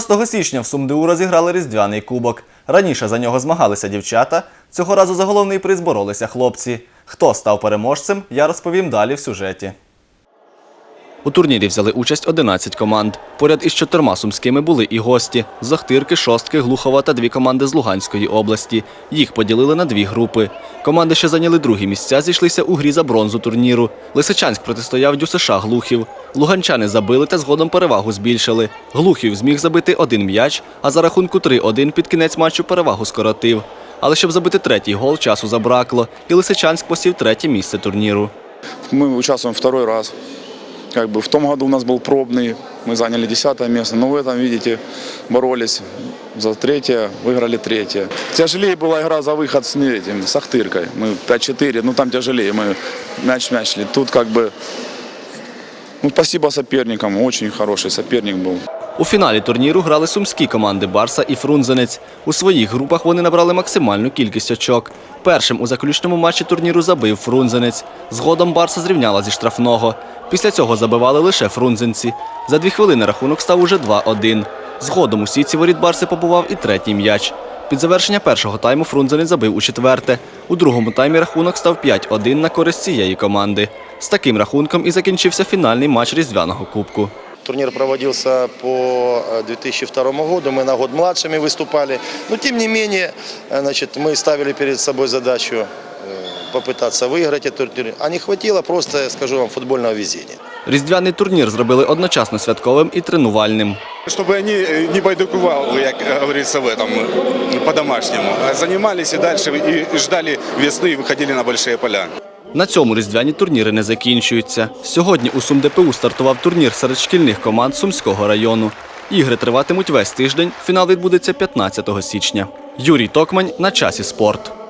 6 січня в Сумдеу розіграли різдвяний кубок. Раніше за нього змагалися дівчата. Цього разу за головний приз боролися хлопці. Хто став переможцем, я розповім далі в сюжеті. У турнірі взяли участь 11 команд. Поряд із чотирма сумськими були і гості – Зохтирки, Шостки, Глухова та дві команди з Луганської області. Їх поділили на дві групи. Команди, що зайняли другі місця, зійшлися у грі за бронзу турніру. Лисичанськ протистояв ДЮСШ Глухів. Луганчани забили та згодом перевагу збільшили. Глухів зміг забити один м'яч, а за рахунку 3-1 під кінець матчу перевагу скоротив. Але щоб забити третій гол, часу забракло, і Лисичанськ посів третє місце турніру. Мы участвуем второй раз. Как бы в том году у нас был пробный, мы заняли десятое место, но в этом, видите, боролись за третье, выиграли третье. Тяжелее была игра за выход с не этим, с Ахтыркой. Мы 5-4, ну там тяжелее, мы мяч-мяч шли. Тут как бы, ну спасибо соперникам, очень хороший соперник был. У фіналі турніру грали сумські команди Барса і Фрунзенець. У своїх групах вони набрали максимальну кількість очок. Першим у заключному матчі турніру забив Фрунзенець. Згодом Барса зрівняла зі штрафного. Після цього забивали лише фрунзенці. За дві хвилини рахунок став уже 2-1. Згодом у сітці воріт Барси побував і третій м'яч. Під завершення першого тайму Фрунзенець забив у четверте. У другому таймі рахунок став 5-1 на користь цієї команди. З таким рахунком і закінчився фінальний матч Різдвяного кубку. Турнир проводился по э, 2002 году, мы на год младшими выступали. Но тем не менее, э, значит, мы ставили перед собой задачу э, попытаться выиграть этот турнир. А не хватило просто, скажу вам, футбольного везения. Різдвяний турнір зробили одночасно святковим і тренувальним. Чтобы они э, не байдукували, як говорится в этом, э, по-домашнему, а занимались и дальше и и ждали весны и выходили на большие поля. На цьому різдвяні турніри не закінчуються. Сьогодні у СумДПУ стартував турнір серед шкільних команд Сумського району. Ігри триватимуть весь тиждень. Фінал відбудеться 15 січня. Юрій Токмань на часі спорт.